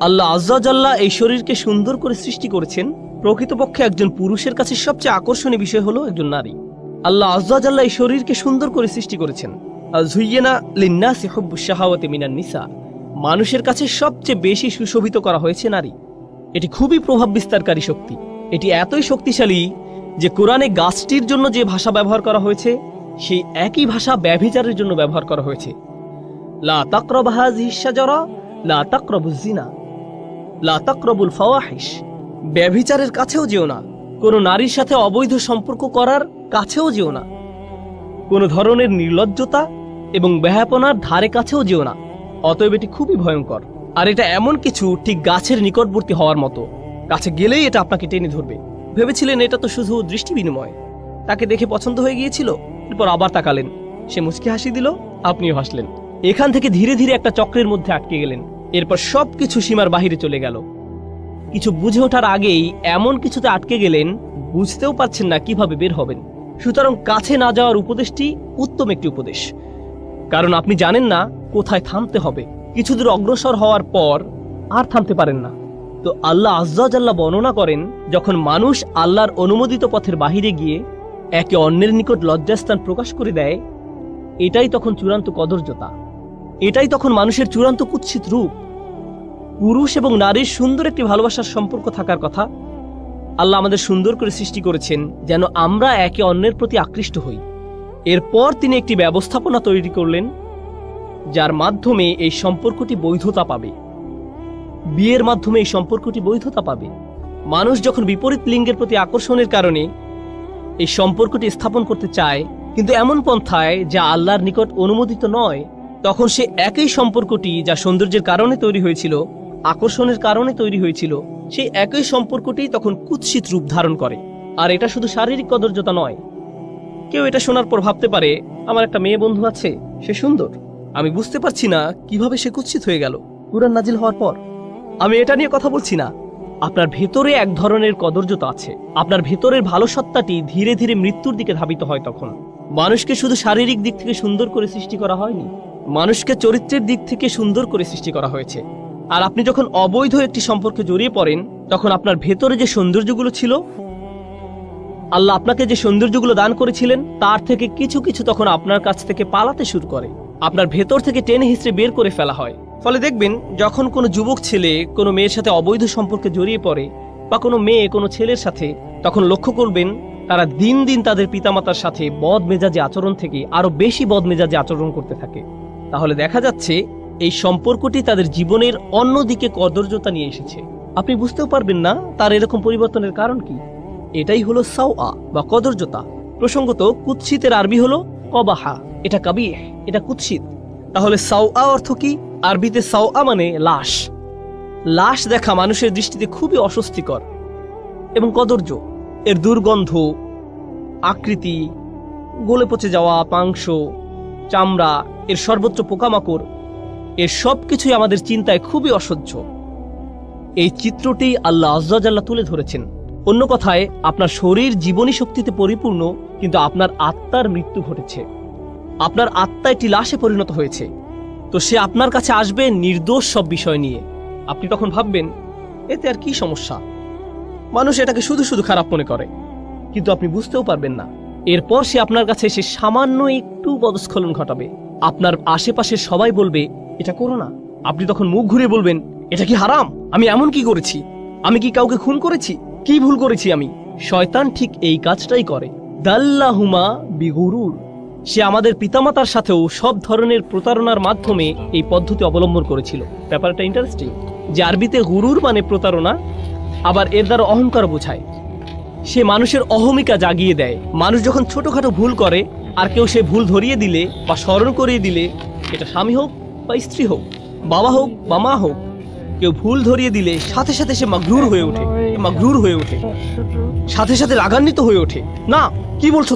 আল্লাহ আজ্জাজাল্লাহ এই শরীরকে সুন্দর করে সৃষ্টি করেছেন। প্রকৃতপক্ষে একজন পুরুষের কাছে সবচেয়ে আকর্ষণীয় বিষয় হলো একজন নারী। আল্লাহ আজ্জাজাল্লাহ এই শরীরকে সুন্দর করে সৃষ্টি করেছেন। শাহাওয়াতে নিসা। মানুষের কাছে সবচেয়ে বেশি সুশোভিত করা হয়েছে নারী। এটি খুবই প্রভাব বিস্তারকারী শক্তি। এটি এতই শক্তিশালী যে কোরআনে গাছটির জন্য যে ভাষা ব্যবহার করা হয়েছে, সেই একই ভাষা ব্যভিচারের জন্য ব্যবহার করা হয়েছে। লা তাকরব হাযিহি শাজারা, লা তাকরবুজ জিনা লা তাকরবুল ফাওয়াহিশ। ব্যভিচারের কাছেও যেও না। কোনো নারীর সাথে অবৈধ সম্পর্ক করার কাছেও যেও না। কোনো ধরনের নির্লজ্জতা এবং ব্যাহাপনার ধারে কাছেও যেও না। অতএব এটি খুবই ভয়ঙ্কর। আর এটা এমন কিছু ঠিক গাছের নিকটবর্তী হওয়ার মতো। কাছে গেলেই এটা আপনাকে টেনে ধরবে। ভেবেছিলেন এটা তো শুধু দৃষ্টি বিনিময়। তাকে দেখে পছন্দ হয়ে গিয়েছিল, এরপর আবার তাকালেন। সে মুচকি হাসি দিল, আপনিও হাসলেন। এখান থেকে ধীরে ধীরে একটা চক্রের মধ্যে আটকে গেলেন। এরপর সবকিছু সীমার বাহিরে চলে গেল। কিছু বুঝে ওঠার আগেই এমন কিছুতে আটকে গেলেন, বুঝতেও পারছেন না কীভাবে বের হবেন। সুতরাং কাছে না যাওয়ার উপদেশটি উত্তম একটি উপদেশ। কারণ আপনি জানেন না কোথায় থামতে হবে। কিছু দূর অগ্রসর হওয়ার পর আর থামতে পারেন না। তো আল্লাহ আজ্জাল্লাহ বর্ণনা করেন, যখন মানুষ আল্লাহর অনুমোদিত পথের বাহিরে গিয়ে একে অন্যের নিকট লজ্জাস্থান প্রকাশ করে দেয়, এটাই তখন চূড়ান্ত কদর্যতা। এটাই তখন মানুষের চূড়ান্ত কুৎসিত রূপ। পুরুষ এবং নারীর সুন্দর একটি ভালোবাসার সম্পর্ক থাকার কথা, আল্লাহ আমাদের সুন্দর করে সৃষ্টি করেছেন যেন আমরা একে অন্যের প্রতি আকৃষ্ট হই। এরপর তিনি একটি ব্যবস্থাপনা তৈরি করলেন, যার মাধ্যমে এই সম্পর্কটি বৈধতা পাবে। বিয়ের মাধ্যমে এই সম্পর্কটি বৈধতা পাবে। মানুষ যখন বিপরীত লিঙ্গের প্রতি আকর্ষণের কারণে এই সম্পর্কটি স্থাপন করতে চায়, কিন্তু এমন পন্থায় যা আল্লাহর নিকট অনুমোদিত নয়, তখন সে একই সম্পর্কটি যা সৌন্দর্যের কারণে তৈরি হয়েছিল আকর্ষণের কারণে তৈরি হয়েছিল। সেই একই সম্পর্কটি তখন কুৎসিত রূপ ধারণ করে। আর এটা শুধু শারীরিক কদর্যতা নয়। কেউ এটা শোনার পর ভাবতে পারে, আমার একটা মেয়ে বন্ধু আছে, সে সুন্দর। আমি বুঝতে পারছি না কীভাবে সে কুৎসিত হয়ে গেল। কুরআন নাজিল হওয়ার পর, আমি এটা নিয়ে কথা বলছি না। আপনার ভেতরে এক ধরনের কদর্যতা আছে। আপনার ভেতরের ভালো সত্তাটি ধীরে ধীরে মৃত্যুর দিকে ধাবিত হয় তখন। মানুষকে শুধু শারীরিক দিক থেকে সুন্দর করে সৃষ্টি করা হয়নি, মানুষকে চরিত্রের দিক থেকে সুন্দর করে সৃষ্টি করা হয়েছে। আর আপনি যখন অবৈধ একটি সম্পর্কে জড়িয়ে পড়েন, তখন আপনার ভেতরে যে সৌন্দর্যগুলো ছিল, আল্লাহ আপনাকে যে সৌন্দর্যগুলো দান করেছিলেন, তার থেকে কিছু কিছু তখন আপনার কাছ থেকে পালাতে শুরু করে। আপনার ভেতর থেকে টেনে হিসেবে বের করে ফেলা হয়। ফলে দেখবেন, যখন কোনো যুবক ছেলে কোনো মেয়ের সাথে অবৈধ সম্পর্কে জড়িয়ে পড়ে বা কোনো মেয়ে কোনো ছেলের সাথে, তখন লক্ষ্য করবেন, তারা দিন দিন তাদের পিতামাতার সাথে বদ মেজাজি আচরণ থেকে আরও বেশি বদ মেজাজি আচরণ করতে থাকে। তাহলে দেখা যাচ্ছে এই সম্পর্কটি তাদের জীবনের অন্যদিকে কদর্যতা নিয়ে এসেছে। আপনি বুঝতেও পারবেন না তার এরকম পরিবর্তনের কারণ কি। এটাই হলো সাওয়া বা কদর্যতা। প্রসঙ্গত, কুৎসিতের আরবি হলো কবাহা, এটা কাবিহ, এটা কুৎসিত। তাহলে সাওয়া অর্থ কি? আরবিতে সাওয়া মানে লাশ। লাশ দেখা মানুষের দৃষ্টিতে খুবই অস্বস্তিকর এবং কদর্য। এর দুর্গন্ধ, আকৃতি, গলে পচে যাওয়া মাংস, চামড়া, এর সর্বোচ্চ পোকামাকড় এর সব কিছুই আমাদের চিন্তায় খুবই অসহ্য। এই চিত্রটি আল্লাহ আজ্জাল্লাহ তুলে ধরেছেন। অন্য কথায়, আপনার শরীর জীবনী শক্তিতে পরিপূর্ণ, কিন্তু আপনার আত্মার মৃত্যু ঘটেছে। আপনার আত্মা একটি লাশে পরিণত হয়েছে। তো সে আপনার কাছে আসবে নির্দোষ সব বিষয় নিয়ে। আপনি তখন ভাববেন, এতে আর কি সমস্যা? মানুষ এটাকে শুধু শুধু খারাপ মনে করে। কিন্তু আপনি বুঝতেও পারবেন না। এরপর সে আপনার কাছে এসে সামান্য একটু পদস্খলন ঘটাবে। আপনার আশেপাশে সবাই বলবে এটা করো না। আপনি তখন মুখ ঘুরে বলবেন, এটা কি হারাম? আমি এমন কি করেছি? আমি কি কাউকে খুন করেছি? কি ভুল করেছি আমি? শয়তান ঠিক এই কাজটাই করে। দাল্লাহুমা বিগুরুর। সে আমাদের পিতামাতার সাথেও সব ধরনের প্রতারণার মাধ্যমে এই পদ্ধতি অবলম্বন করেছিল। ব্যাপারটা ইন্টারেস্টিং যে আরবিতে গুরুর মানে প্রতারণা, আবার এর দ্বারা অহংকার বোঝায়। সে মানুষের অহমিকা জাগিয়ে দেয়। মানুষ যখন ছোটখাটো ভুল করে, আর কেউ সে ভুল ধরিয়ে দিলে বা স্মরণ করিয়ে দিলে, এটা স্বামী হোক বা স্ত্রী হোক, বাবা হোক বা মা হোক, কেউ ভুল ধরিয়ে দিলে সাথে সাথে সে মাগরুর হয়ে ওঠে, মাগরুর হয়ে ওঠে, সাথে সাথে রাগান্বিত হয়ে ওঠে। না, কি বলছো